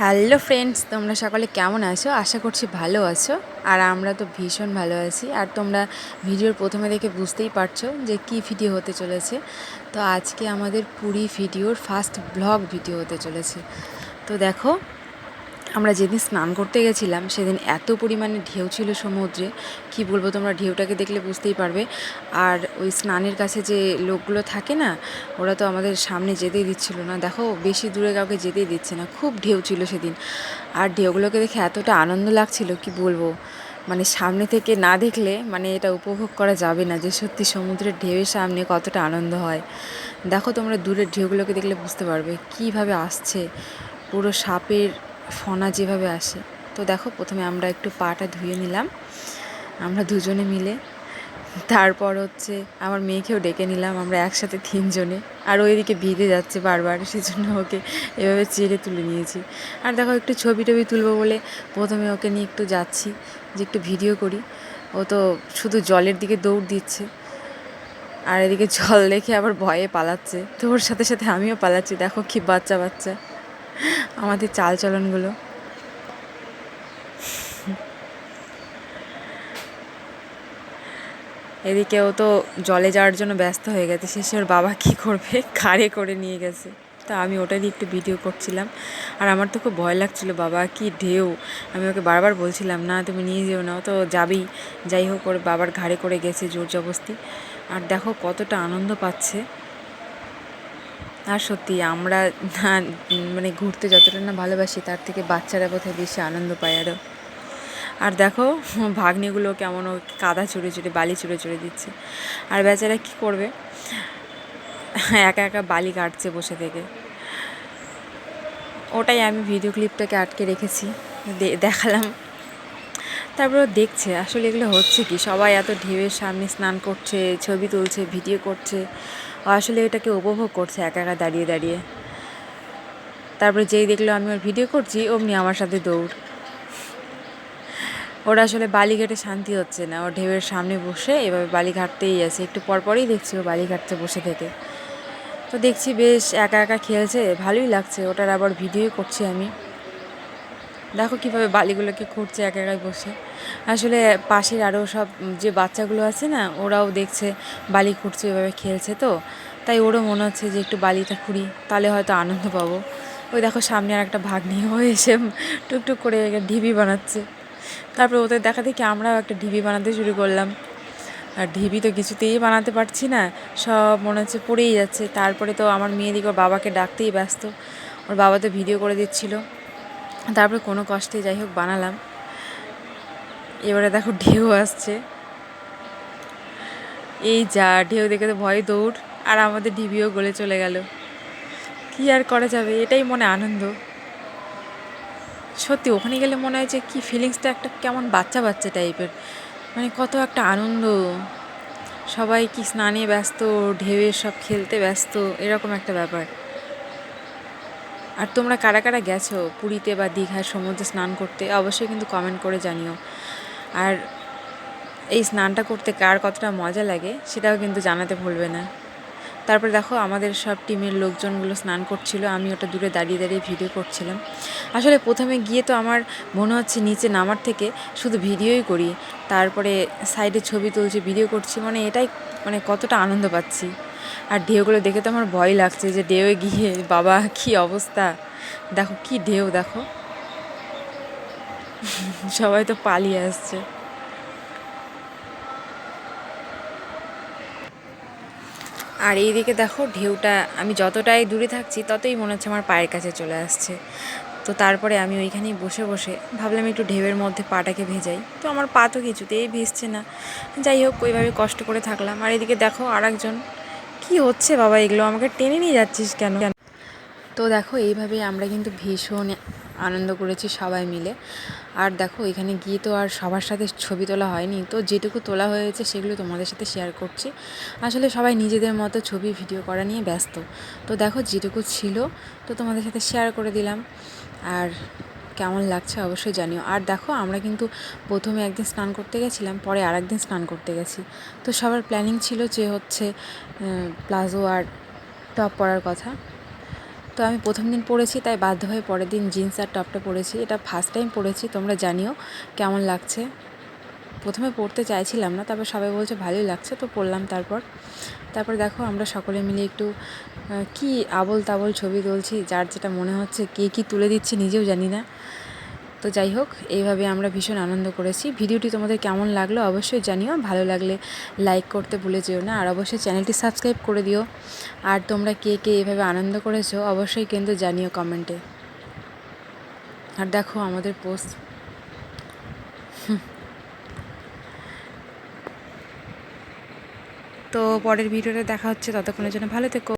Hello friends, তোমরা সকলে কেমন আছো? আশা করছি ভালো আছো। আর আমরা তো ভীষণ ভালো আছি। আর তোমরা ভিডিওর প্রথমে দেখে বুঝতেই পারছ যে কি ভিডিও হতে চলেছে। তো আজকে আমাদের পুরী ভিডিওর ফার্স্ট ব্লগ ভিডিও হতে চলেছে। তো দেখো আমরা যেদিন স্নান করতে গেছিলাম, সেদিন এত পরিমাণে ঢেউ ছিল সমুদ্রে। কি বলব তোমরা, ঢেউটাকে দেখলে বুঝতেই পারবে। আর ওই স্নানের কাছে যে লোকগুলো থাকে না, ওরা তো আমাদের সামনে যেতেই দিচ্ছিল না। দেখো, বেশি দূরে কাউকে যেতেই দিচ্ছে না। খুব ঢেউ ছিল সেদিন। আর ঢেউগুলোকে দেখে এতটা আনন্দ লাগছিল, কি বলব? মানে সামনে থেকে না দেখলে মানে এটা উপভোগ করা যাবে না যে সত্যি সমুদ্রের ঢেউয়ের সামনে কতটা আনন্দ হয়। দেখো তোমরা দূরের ঢেউগুলোকে দেখলে বুঝতে পারবে কীভাবে আসছে। পুরো সাপের ফনা যেভাবে আসে। তো দেখো, প্রথমে আমরা একটু পাটা ধুয়ে নিলাম। আমরা দুজনে মিলে। তারপর হচ্ছে আমার মেয়েকেও ডেকে নিলাম, আমরা একসাথে তিনজনে। আর ওইদিকে ভিজে যাচ্ছে বারবার, সেজন্য ওকে এভাবে চেড়ে তুলে নিয়েছি। আর দেখো, একটু ছবি টবি তুলবো বলে প্রথমে ওকে নিয়ে একটু যাচ্ছি, যে একটু ভিডিও করি। ও তো শুধু জলের দিকে দৌড় দিচ্ছে। আর এদিকে জল দেখে আবার ভয়ে পালাচ্ছে। তো ওর সাথে সাথে আমিও পালাচ্ছি। দেখো কি বাচ্চা বাচ্চা। আমাদের চালচলনগুলো এদিকে ও তো জলে যাওয়ার জন্য ব্যস্ত হয়ে গেছে। শেষে ওর বাবা কী করবে? কারে করে নিয়ে গেছে। তা আমি ওটারই একটু ভিডিও করছিলাম। আর আমার তো খুব ভয় লাগছিল, বাবা, কি ঢেউ। আমি ওকে বারবার বলছিলাম, না, তুমি নিয়ে যেও না। তো যাবেই। যাই হোক, ওর বাবার ঘাড়ে করে গেছে জোর জবস্তি আর দেখো কতটা আনন্দ পাচ্ছে। আর সত্যি, আমরা মানে ঘুরতে যতটা না ভালোবাসি, তার থেকে বাচ্চারা বোধহয় বেশি আনন্দ পায় আরও আর দেখো, ভাগ্নিগুলো কেমন কাদা চুড়ে চুড়ে বালি চুড়ে চুড়ে দিচ্ছে। আর বেচারা কী করবে? একা একা বালি কাটছে বসে থেকে। ওটাই আমি ভিডিও ক্লিপটাকে আটকে রেখেছি। দেখালাম। তারপর দেখছে, আসলে এগুলো হচ্ছে কি? সবাই এত ঢেউয়ের সামনে স্নান করছে, ছবি তুলছে, ভিডিও করছে। আসলে এটাকে উপভোগ করছে একা একা দাঁড়িয়ে দাঁড়িয়ে। তারপরে যেই দেখল আমি ওর ভিডিও করছি, অমনি আমার সাথে দৌড়। ওরা আসলে বালি ঘাটে শান্তি হচ্ছে না। ও ঢেউয়ের সামনে বসে এভাবে বালি ঘাটতেই আছে। একটু পরপরই দেখছি ও বালি ঘাটতে বসে থেকে। তো দেখছি বেশ একা একা খেলছে, ভালোই লাগছে। ওটার আবার ভিডিও করছি আমি। দেখো কীভাবে বালিগুলোকে খুঁড়ছে এক একাই বসে। আসলে পাশের আরও সব যে বাচ্চাগুলো আছে না, ওরাও দেখছে বালি খুঁড়ছে এভাবে খেলছে তো। তাই ওরও মনে হচ্ছে যে একটু বালিটা খুঁড়ি, তাহলে হয়তো আনন্দ পাবো। ওই দেখো সামনে আর একটা ভাগ নিয়ে হয়ে এসে টুকটুক করে ঢিবি বানাচ্ছে। তারপর ওদের দেখা দেখি আমরাও একটা ঢিবি বানাতে শুরু করলাম। আর ঢিবি তো কিছুতেই বানাতে পারছি না, সব মনে হচ্ছে পড়েই যাচ্ছে। তারপরে তো আমার মেয়ে দিকে ওর বাবাকে ডাকতেই ব্যস্ত। ওর বাবা তো ভিডিও করে দিচ্ছিল। তারপরে কোনো কষ্টে যাই হোক বানালাম। এবারে দেখো ঢেউ আসছে। এই যা, ঢেউ দেখে তো ভয় দৌড়। আর আমাদের ঢিবিও গলে চলে গেল। কি আর করা যাবে? এটাই মনে আনন্দ। সত্যি, ওখানে গেলে মনে হয় যে কী ফিলিংসটা একটা কেমন বাচ্চা বাচ্চা টাইপের মানে কত একটা আনন্দ। সবাই কি স্নানে ব্যস্ত ঢেউয়ের সব খেলতে ব্যস্ত, এরকম একটা ব্যাপার। আর তোমরা কারা কারা গেছো পুরীতে বা দীঘায় সমুদ্রে স্নান করতে, অবশ্যই কিন্তু কমেন্ট করে জানিও। আর এই স্নানটা করতে কার কতটা মজা লাগে, সেটাও কিন্তু জানাতে ভুলবে না। তারপর দেখো, আমাদের সব টিমের লোকজনগুলো স্নান করছিল, আমি ওটা দূরে দাঁড়িয়ে দাঁড়িয়ে ভিডিও করছিলাম। আসলে প্রথমে গিয়ে তো আমার মনে হচ্ছে নিচে নামার থেকে শুধু ভিডিওই করি, তারপরে সাইডে ছবি তুলছি, ভিডিও করছি মানে এটাই মানে কতটা আনন্দ পাচ্ছি। আর ঢেউগুলো দেখে তো আমার ভয় লাগছে যে ঢেউয়ে গিয়ে, বাবা, কি অবস্থা? দেখো, কি ঢেউ, দেখো। সবাই তো পালিয়ে আসছে। আর এইদিকে দেখো, ঢেউটা, আমি যতটাই দূরে থাকছি, ততই মনে হচ্ছে আমার পায়ের কাছে চলে আসছে। তো তারপরে আমি ওইখানেই বসে বসে ভাবলাম একটু ঢেউয়ের মধ্যে পাটাকে ভেজাই। তো আমার পা তো কিছুতেই ভিজছে না। যাই হোক, ওইভাবে কষ্ট করে থাকলাম। আর এদিকে দেখো আর একজন কী হচ্ছে বাবা? এগুলো আমাকে টেনে নিয়ে যাচ্ছিস কেন? তো দেখো এইভাবে আমরা কিন্তু ভীষণ আনন্দ করেছি সবাই মিলে। আর দেখো, এখানে গিয়ে তো আর সবার সাথে ছবি তোলা হয়নি। তো যেটুকু তোলা হয়েছে, সেগুলো তোমাদের সাথে শেয়ার করছি। আসলে সবাই নিজেদের মতো ছবি ভিডিও করা নিয়ে ব্যস্ত। তো দেখো, যেটুকু ছিল, তো তোমাদের সাথে শেয়ার করে দিলাম। আর কেমন লাগছে অবশ্যই জানিও। আর দেখো, আমরা কিন্তু প্রথমে একদিন স্নান করতে গেছিলাম, পরে আর একদিন স্নান করতে গেছি। তো সবার প্ল্যানিং ছিল যে হচ্ছে প্লাজো আর টপ পরার কথা। তো আমি প্রথম দিন পরেছি তাই বাধ্য হয়ে পরের দিন জিন্স আর টপটা পরেছি। এটা ফার্স্ট টাইম পরেছি তোমরা জানিও কেমন লাগছে। প্রথমে পড়তে চাইছিলাম না, তারপর সবাই বলছে ভালোই লাগছে, তো পড়লাম তারপর। তারপর দেখো, আমরা সকলে মিলে একটু কি আবল তাবল ছবি তুলছি, যার যেটা মনে হচ্ছে কে কী তুলে দিচ্ছে নিজেও জানি না। তো যাই হোক, এইভাবে আমরা ভীষণ আনন্দ করেছি। ভিডিওটি তোমাদের কেমন লাগল অবশ্যই জানিও। ভালো লাগলে লাইক করতে ভুলে যেও না। আর অবশ্যই চ্যানেলটি সাবস্ক্রাইব করে দিও। আর তোমরা কে কে এভাবে আনন্দ করেছ অবশ্যই কিন্তু জানিও কমেন্টে আর দেখো আমাদের পোস্ট তো পরের ভিডিওটা দেখা হচ্ছে। ততক্ষণের জন্য ভালো থেকো।